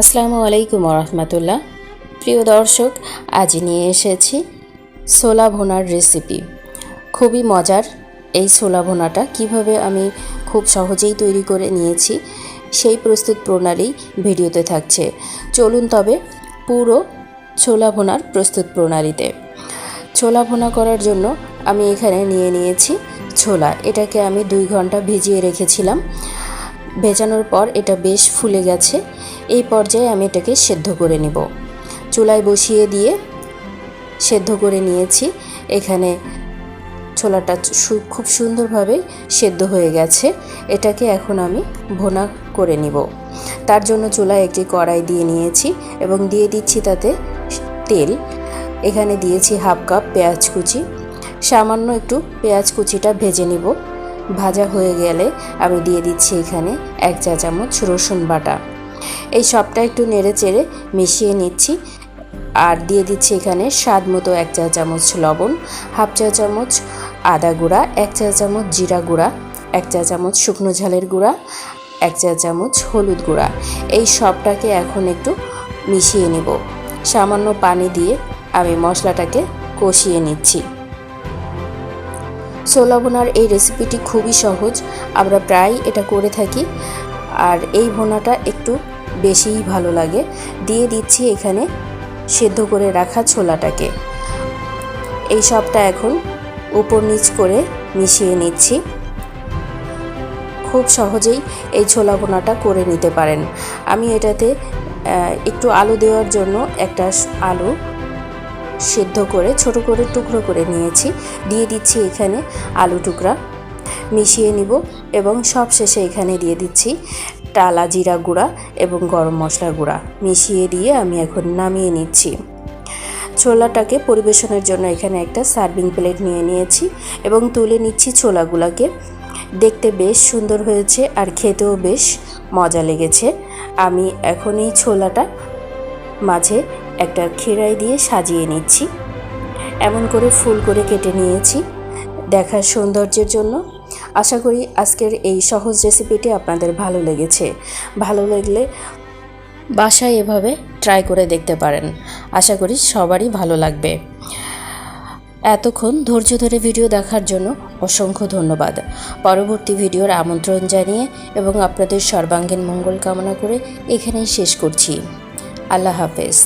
আসসালামু আলাইকুম রহমতুল্লাহ প্রিয় দর্শক, আজ নিয়ে এসেছি ছোলা ভোনার রেসিপি খুবই মজার এই ছোলা ভুনাটা, কীভাবে আমি খুব সহজেই তৈরি করে নিয়েছি, সেই প্রস্তুত প্রণালী ভিডিওতে থাকছে। চলুন তবে পুরো ছোলা ভুনার প্রস্তুত প্রণালীতে। ছোলা ভুনা করার জন্য আমি এখানে নিয়ে নিয়েছি ছোলা। এটাকে আমি দুই ঘণ্টা ভিজিয়ে রেখেছিলাম। ভেজানোর পর এটা বেশ ফুলে গেছে। এই পর্যায়ে আমি এটাকে সেদ্ধ করে নিব। চুলায় বসিয়ে দিয়ে সেদ্ধ করে নিয়েছি। এখানে ছোলাটা খুব সুন্দরভাবে সেদ্ধ হয়ে গেছে। এটাকে এখন আমি ভোনা করে নিব। তার জন্য চুলায় একটি কড়াই দিয়ে নিয়েছি এবং দিয়ে দিচ্ছি তাতে তেল। এখানে দিয়েছি হাফ কাপ পেঁয়াজ কুচি। সামান্য একটু পেঁয়াজ কুচিটা ভেজে নিব। ভাজা হয়ে গেলে আমি দিয়ে দিচ্ছি এখানে এক চা চামচ রসুন বাটা। এই সবটা একটু নেড়ে চেড়ে মিশিয়ে নিচ্ছি। আর দিয়ে দিচ্ছি এখানে স্বাদ মতো এক চা চামচ লবণ, হাফ চা চামচ আদা গুঁড়া, এক চা চামচ জিরা গুঁড়া, এক চা চামচ শুকনো ঝালের গুঁড়া, এক চা চামচ হলুদ গুঁড়া। এই সবটাকে এখন একটু মিশিয়ে নেব। সামান্য পানি দিয়ে আমি মশলাটাকে কষিয়ে নিচ্ছি। ছোলা ভুনার এই রেসিপিটি খুবই সহজ। আমরা প্রায় এটা করে থাকি। আর এই ভুনাটা একটু বেশিই ভালো লাগে। দিয়ে দিচ্ছি এখানে সেদ্ধ করে রাখা ছোলাটাকে। এই সবটা এখন উপর নিচ করে মিশিয়ে নিচ্ছি। খুব সহজেই এই ছোলা ভুনাটা করে নিতে পারেন। আমি এটাতে একটু আলু দেওয়ার জন্য একটা আলু সেদ্ধ করে, ছোট করে টুকরো করে নিয়েছি। দিয়ে দিচ্ছি এখানে আলু টুকরা। মিশিয়ে নিব এবং সব শেষে এখানে দিয়ে দিচ্ছি টালা জিরা গুঁড়া এবং গরম মশলা গুঁড়া। মিশিয়ে দিয়ে আমি এখন নামিয়ে নিচ্ছি। ছোলাটাকে পরিবেশনের জন্য এখানে একটা সার্ভিং প্লেট নিয়ে নিয়েছি এবং তুলে নিচ্ছি ছোলাগুলোকে। দেখতে বেশ সুন্দর হয়েছে আর খেতেও বেশ মজা লেগেছে। আমি এখন এই ছোলাটা মাঝে একটা খেরাই দিয়ে সাজিয়ে নিচ্ছি। এমন করে ফুল করে কেটে নিয়েছি দেখার সৌন্দর্যের জন্য। আশা করি আজকের এই সহজ রেসিপিটি আপনাদের ভালো লেগেছে। ভালো লাগলে বাসায় এভাবে ট্রাই করে দেখতে পারেন। আশা করি সবারই ভালো লাগবে। এতক্ষণ ধৈর্য ধরে ভিডিও দেখার জন্য অসংখ্য ধন্যবাদ। পরবর্তী ভিডিওর আমন্ত্রণ জানিয়ে এবং আপনাদের সর্বাঙ্গীন মঙ্গল কামনা করে এখানেই শেষ করছি। আল্লাহ হাফেজ।